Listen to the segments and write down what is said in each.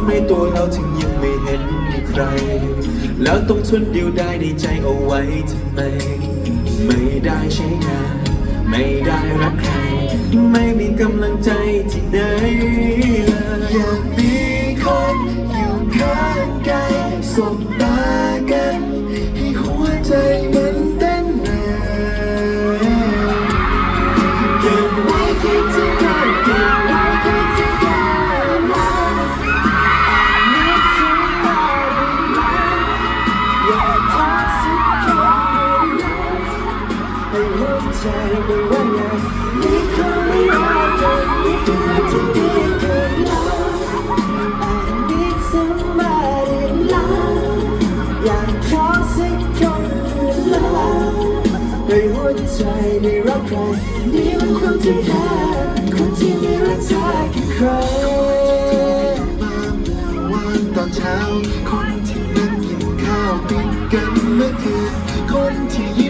ำไมตัวเราถึงยังไม่เห็นมีใคร แล้วต้องทนเดียวได้ในใจเอาไว้ทำไม ไม่ได้ใช้งาน ไม่ได้รักใคร ไม่มีกำลังใจที่ไหนเลยอยากมีคนอยู่ข้างกายสบตากัน ไม่หัวใจไม่รักใครนี่มันคนที่แท้คนที่ไม่รักเธอแค่ใครวันตอนเช้าคนที่นั่งกินข้าวติดกันเมื่อคืนคนที่ยิ้ม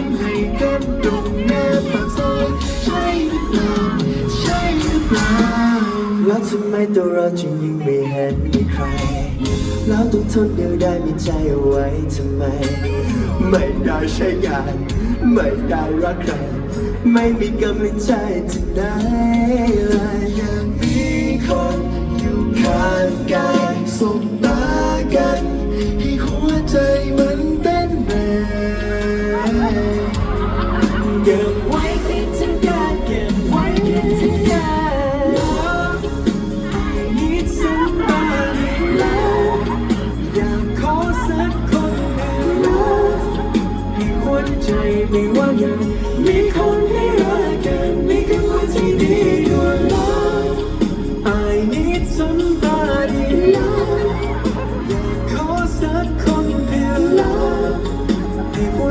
ทำไมตัวเราจึงยังไม่เห็นมีใคร แล้วต้องทนเดียวได้มีใจเอาไว้ทำไม ไม่ได้ใช้งาน ไม่ได้รักใคร ไม่มีกำลังใจที่ไหนเลยอยากมีคนอยู่ข้างกายสบตากันให้หัวใจมันเต้นแรง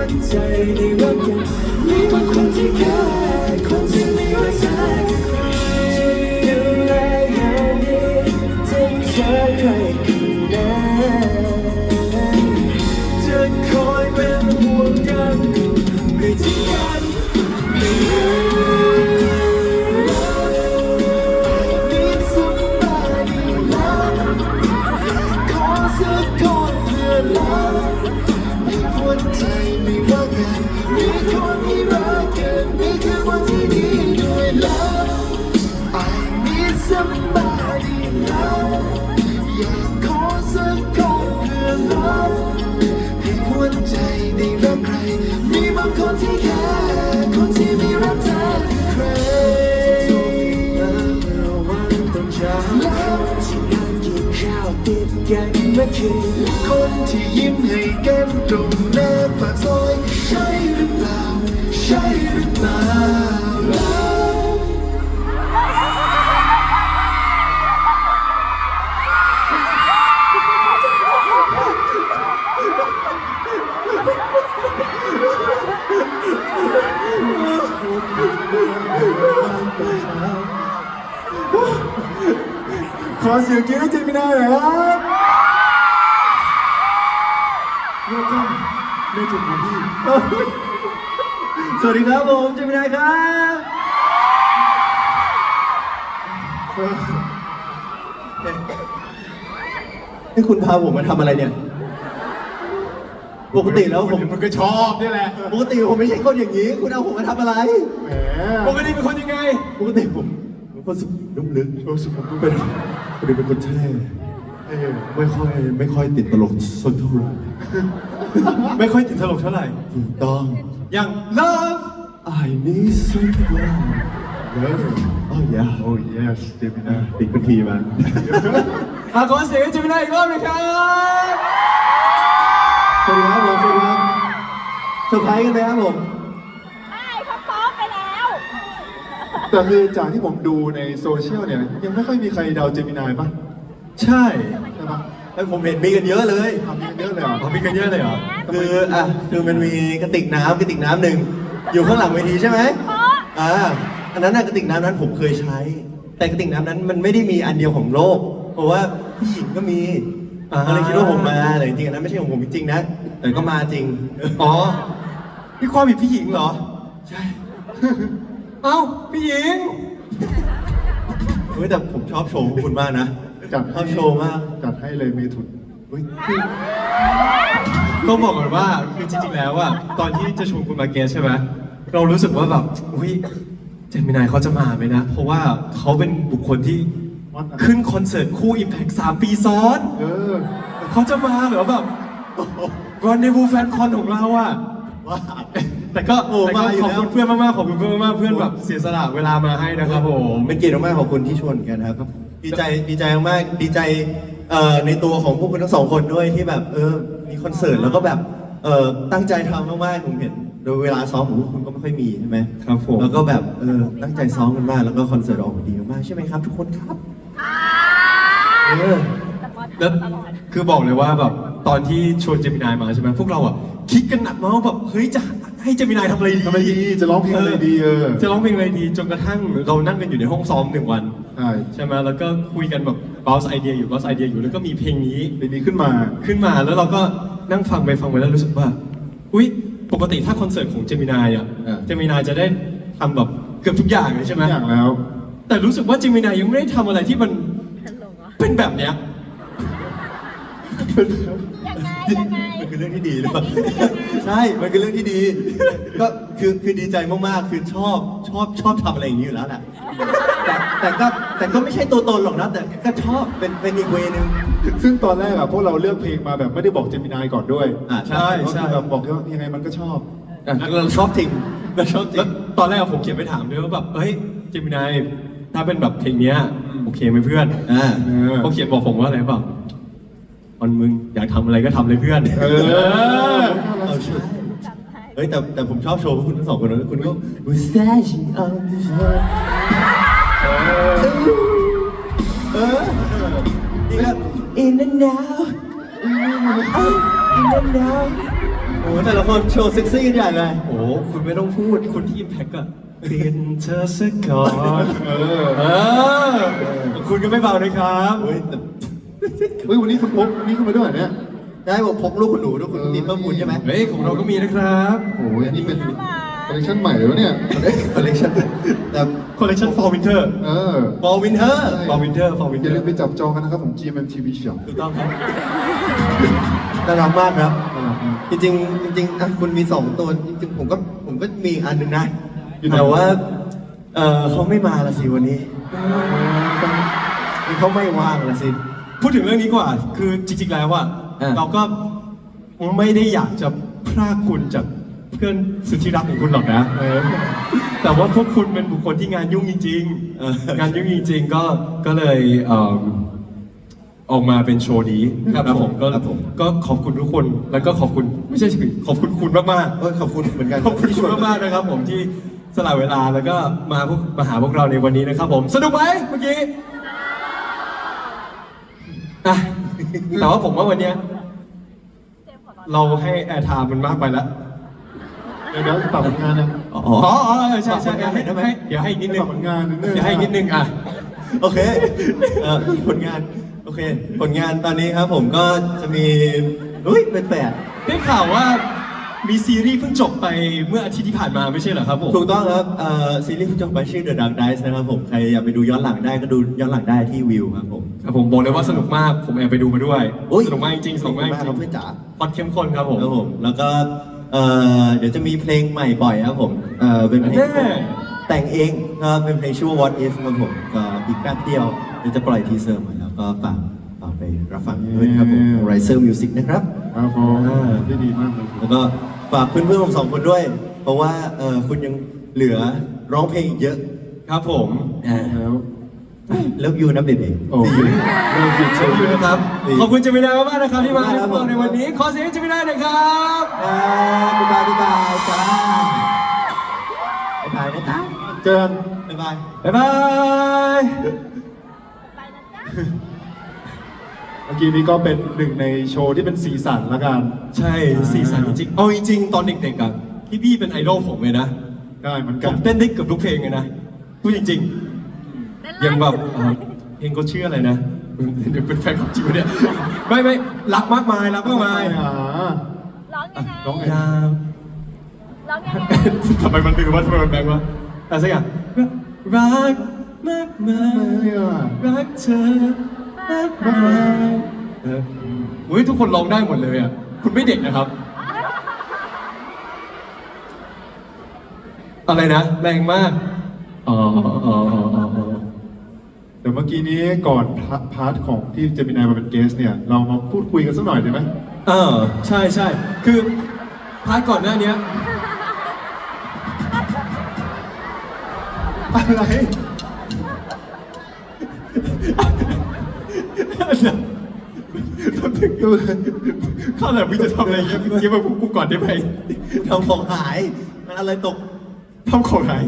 ให้หัวใจได้รักกันมีบางคนที่แค่คนที่ไม่ว่าใจใครดูแลอย่างดีจะเจอใคร แล้วที่นั่งกินข้าวติดกันเมื่อคืนคนที่ยิ้มให้กันตรงหน้าปากซอยใช่หรือเปล่า ใช่หรือเปล่า ขอเสียงกรี๊ดให้เจมินาหน่อยครับเริ่มต้นในจุดของพี่สวัสดีครับผมเจมินาครับนี่คุณพาผมมาทำอะไรเนี่ย ปกติแล้วผม มันก็ชอบนี่แหละ ปกติผมไม่ใช่คนอย่างนี้ คุณเอาผมมาทำอะไร แหม ปกติเป็นคนยังไง ปกติผม เป็นคนสุขนุ่มลึกโอ้สุภาพเป็นปกติเป็นคนเท่เออไม่ค่อยไม่ค่อยติดตลกสักเท่าไหร่ไม่ค่อยติดตลกเท่าไหร่ถูกต้องอย่าง love I need someone เออ oh yeah โอ้ yes เจมินาติดเป็นทีมันอาขอเสียงเจมินาอีกรอบหนึงครับสวัสดีครับผมสวัสดีครับเซอร์ไพรส์กันไหมครับผมเขาป๊อปไปแล้ว แต่คือจากที่ผมดูในโซเชียลเนี่ย ยังไม่ค่อยมีใครเดาเจมินายป่ะใช่ใช่ป่ะไอ้ผมเห็นมีกันเยอะเลยทำกันเยอะเลยเหรออ๋อมีกันเยอะเลยเหรอคืออะคือมันมีกระติกน้ำกระติกน้ำหนึ่งอยู่ข้างหลังเวทีใช่ไหมป๊อปอ่าอันนั้นน่ะกระติกน้ำนั้นผมเคยใช้ แต่กระติกน้ำนั้นมันไม่ได้มีอันเดียวของโลก เพราะว่าผู้หญิงก็มีอ่า ก็เลยคิดว่าผมมาแต่จริงๆอันนั้นไม่ใช่ของผมจริงๆนะแต่ก็มาจริงอ๋อพี่ความผิดพี่หญิงเหรอ ใช่ เอ้าพี่หญิงเฮ้ยแต่ผมชอบโชว์ของคุณมากนะจัดเขาโชว์มากจัดให้เลยเมทุนอุ๊ยต้องบอกก่อนว่าคือจริงๆแล้วอะตอนที่จะชวนคุณมาเกสใช่ไหมเรารู้สึกว่าแบบอุ้ยเจมินายเขาจะมาไหมนะ เพราะว่าเขาเป็นบุคคลที่ขึ้นคอนเสิร์ตคู่ Impact 3 ปีซ้อน เออ เขาจะมาเหรอแบบรอนเดวูแฟนคอนของเราอะว่า แต่ก็โอ้แต่ก็มาอยู่ขอบแล้วคุณเพื่อนมากๆขอบคุณเพื่อนมากๆเพื่อนแบบเสียสละเวลามาให้นะครับผมเป็นเกียรติมากๆขอบคุณที่ชวนกันนะครับ ดีใจดีใจมากๆดีใจเอ่อในตัวของพวกคุณทั้งสองคนด้วยที่แบบเออมีคอนเสิร์ตแล้วก็แบบเออตั้งใจทำมากๆผมเห็นโดยเวลาซ้อมของพวกคุณก็ไม่ค่อยมีใช่ไหมครับผมแล้วก็แบบเออตั้งใจซ้อมกันมากแล้วก็คอนเสิร์ตออกมาดีมากๆใช่ไหมครับทุกคนครับเออแต่พอแล้วทำตลอดคือบอกเลยว่าแบบตอนที่ชวนเจมินายมาใช่ไหมพวกเราอะคิดกันหนักมากว่าแบบเฮ้ยจะ ให้เจมินายทำอะไรดีทำอะไรดีจะร้องเพลงอะไรดีเออจะร้องเพลงอะไรดีจนกระทั่งเรานั่งกันอยู่ในห้องซ้อมหนึ่งวัน ใช่ใช่ไหมแล้วก็คุยกันแบบบ o สไอเดียอยู่บ o สไอเดียอยู่แล้วก็มีเพลงนี้เพลงนี้ขึ้นมา ขึ้นมาแล้วเราก็นั่งฟังไปฟังไปแล้วรู้สึกว่า อุ๊ย ปกติถ้าคอนเสิร์ตของเจมินายอะอ่า เจมินายจะได้ทำแบบเกือบทุกอย่างเลยใช่ไหมทุกอย่างแล้ว แต่รู้สึกว่าเจมินายยังไม่ได้ทำอะไรที่มันฉันลงเหรอเป็นแบบเนี้ยยังไงยังไงมันคือ เรื่องที่ดีหรือเปล่าใช่ มันคือเรื่องที่ดี ก็คือคือดีใจมากๆ คือชอบชอบชอบทำอะไรอย่างนี้อยู่แล้วแหละแต่แต่ก็แต่ก็ไม่ใช่ตัวตนหรอกนะ แต่ก็ชอบเป็นเป็นอีกเวนึง ซึ่งตอนแรกอะพวกเราเลือกเพลงมาแบบไม่ได้บอกเจมินายก่อนด้วยอ่าใช่ก็คือแบบบอกว่ายังไงมันก็ชอบ อะเราชอบจริงเราชอบจริแล้วง ตอนแรกผมเขียนไปถามด้วยว่าแบบเฮ้ยเจมินายถ้าเป็นแบบเพลงเนี้ยโอเคไหมเพื่อนอ่า เออเขาเขียนบอกผมว่าอะไรเปล่า มันมึงอยากทำอะไรก็ทำเลยเพื่อนเออเออใช่จำให้เฮ้ยแต่แต่ผมชอบโชว์พวกคุณทั้งสองคนนะคุณก็ mustache on the heart เออนี่ครับ in and out in and out โอ้โหแต่ละคนโชว์เซ็กซี่กันใหญ่เลยโอ้คุณไม่ต้องพูดคุณที่อิมแพคอะเปลี่ยนเธอสักก่อนเออเออคุณก็ไม่เบาเลยครับ เฮ้ยแต่ เฮ้ยวันนี้คุณพกนี่ขึ้นมาด้วยเหรอเนี่ยได้บอกพกลูกคุณหนูด้วยคุณมีเพิ่มบุญใช่ไหมเฮ้ยของเราก็มีนะครับโอ้ยอันนี้เป็นคอลเลคชันใหม่แล้วเนี่ยคอลเลคชันแต่คอลเลคชัน for winter เออ for winter for winter for อย่า winter ลืมไปจับจองกันนะครับผม GMMTV Shop ถูกต้องครับน่ารักมากครับน่ารักมากจริงๆจริงๆอะคุณมีสองตัวจริงๆผมก็ผมก็มีอีกอันหนึ่งนะอยู่ไหนแต่ว่าเออเขาไม่มาละสิวันนี้เขาไม่ว่างละสิ พูดถึงเรื่องนี้กว่า คือจริงๆแล้วว่าอ่าเราก็ไม่ได้อยากจะพรากคุณจากเพื่อนสุดที่รักของคุณหรอกนะเออแต่ว่าพวกคุณเป็นบุคคลที่งานยุ่งจริงเออๆงานยุ่งจริงๆก็ก็เลยเอิ่มออกมาเป็นโชว์นี้ครับนะผมก็ครับผม ก็ขอบคุณทุกคนแล้วก็ขอบคุณไม่ใช่สิขอบคุณคุณมากๆ เออขอบคุณเหมือนกันขอบคุณที่คุณมากๆนะครับผมที่สละเวลาแล้วก็มาพวกมาหาพวกเราในวันนี้นะครับผมสนุกไหมเมื่อกี้ อะแต่ว่าผมว่าวันเนี้ยเจมส์ขอร้องเราให้แอร์ไทม์มันมากไปแล้วเดี๋ยวเดี๋ยวฝากผลงานนะอ๋ออ๋ออ๋อเออใช่ใช่ฝากผลงานหน่อยได้ไหมให้เดี๋ยวให้อีกนิดนึงฝากผลงานนิดนึงเดี๋ยวให้อีกนิดนึงอะ โอเคเอ่อผลงาน โอเค ผลงานตอนนี้ครับผมก็จะมี อุ้ยเป็นแปดได้ข่าวว่า มีซีรีส์เพิ่งจบไปเมื่ออาทิตย์ที่ผ่านมาไม่ใช่เหรอครับผม ถูกต้องครับเอ่อซีรีส์ที่จบไปชื่อ The Dark Dice นะครับผม ใครอยากไปดูย้อนหลังได้ก็ดูย้อนหลังได้ที่วิวครับผม ครับผมบอกเลยว่าสนุกมาก ผมแอบไปดูมาด้วย อุ๊ยสนุกมากจริงๆสนุกมากจขอบคุณมากครับริเพื่อนจ๋างพอดเข้มข้นครับผม ครับผม แล้วก็เอ่อเดี๋ยวจะมีเพลงใหม่ปล่อยครับผมเอ่อเป็นเพลงแน่แต่งเองก็เป็นเพลงชื่อว่า What If ครับผมก็อีกแป๊บเดียวเดี๋ยวจะปล่อยทีเซอร์มาแล้วก็ฝากฝากไปรับฟังด้วยครับผม Riser Music นะครับ ครับผมได้ดีมากเลย แล้วก็ ฝากเพื่อนๆผมสองคนด้วย เพราะว่าเออคุณยังเหลือร้องเพลงอีกเยอะครับผมอ่าแล้วเลิฟยูนะเบบีโอ้ยเริ่มผิดขเชิอบญคุณนะครับดีขอบคุณเจมินายมากๆนะครับที่มาให้ครัพบวกเราในวันนี้ ขอเสียงให้เจมินายหน่อยครับอ่าบ๊ายบายบ๊ายบายจ้าบ๊ายบายนะจ๊ะเจอกันบ๊ายบายบ๊ายบาย ไปนะจ๊ะ เมื่อ กี้นี้ก็เป็นหนึ่งในโชว์ที่เป็นสีสันละกัน ใช่สีสันจริงๆเอาจริงๆตอนเด็กๆอะพี่บี้เป็นไอดอลผมเลยนะได้เหมือนผกันมเต้นได้เกือบทุกเพลงเลยนะพูดจริงๆยังแบบเอ่อเพลงเขาชื่ออะไรนะเดี๋ยวเป็นแฟนของจิวเนี่ยไม่ไม่รักมากมายรักมากมายอ่าร้องยังไงร้องไงยามร้องยังไงทำไมมันดื้อวะทำไมมันแบงวะอะไรสักอย่างรักมากมาไม่ยอะรักเธอ เอออุ้ยทุกคนร้องได้หมดเลยอะ คุณไม่เด็กนะครับ อะไรนะ แรงมาก อ๋ออ๋ออ๋ออ๋ออ๋อเดี๋ยวเมื่อกี้นี้ก่อนพาพาร์ทของที่เจมินายมาเป็นเกสเนี่ย เรามาพูดคุยกันสักหน่อยได้ไหมเออใช่ใช่ คือพาร์ทก่อนหน้าเนี้ย อะไร ข้าวหลังมึงจะทำอะไรเงี้ยมึงเก็บมาพูดกูก่อนได้ไหมทำของหาย มันอะไรตกทำของหาย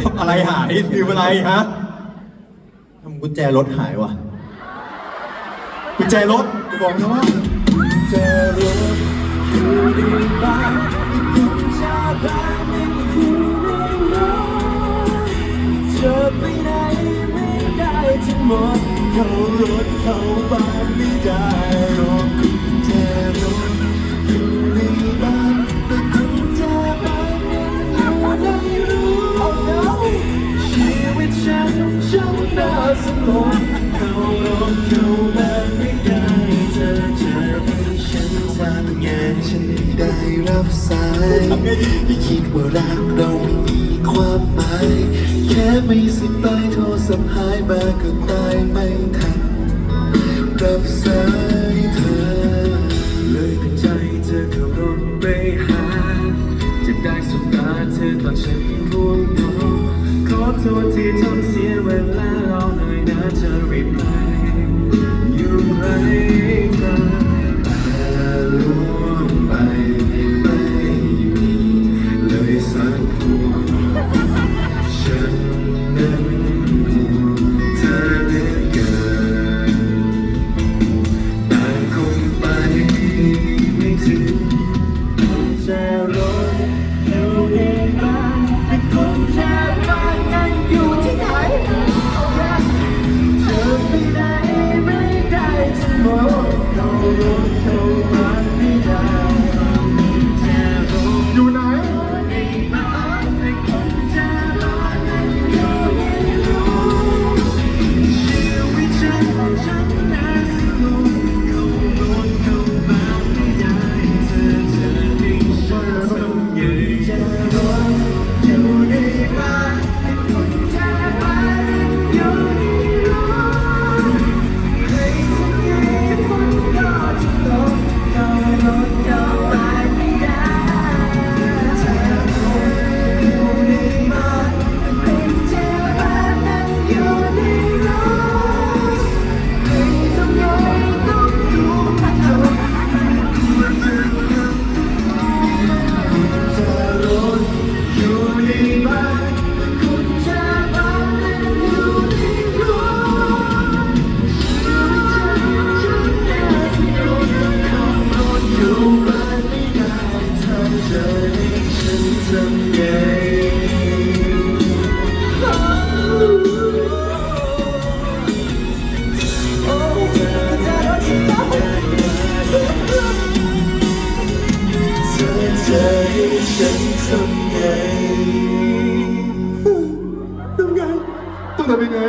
ทำอะไรหายลืมอะไรฮะทำกุญแจรถหายว่ะกุญแจรถจะบอกนะว่าเจอรถอยู่ในบ้านที่คุณชาบ้านไม่อยู่ในรถเธอไปไหนไม่ได้ทั้งหมด เขารถเขาบ้านไม่ได้หรอกคุณแจรถอยู่ในบ้านแต่คุณแจบ้านยังอยู่ในรถชีวิตฉันช่างน่าสลดเขารถเขา รับสายไม่คิดว่ารักเราไม่มีความหมาย แค่ไม่สิบใต้โทรศัพท์หายมาก็ตายไม่ทัน รับสายเธอ เลยตั้งใจเธอขับรถไปหา จะได้สบตาเธอตอนฉันง่วงนอนขอโทษที่ทำเสียเวลาเราหน่อยนะจะรีบไปอ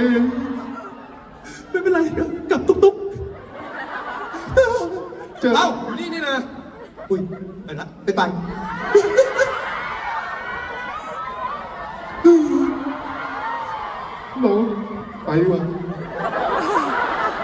ต้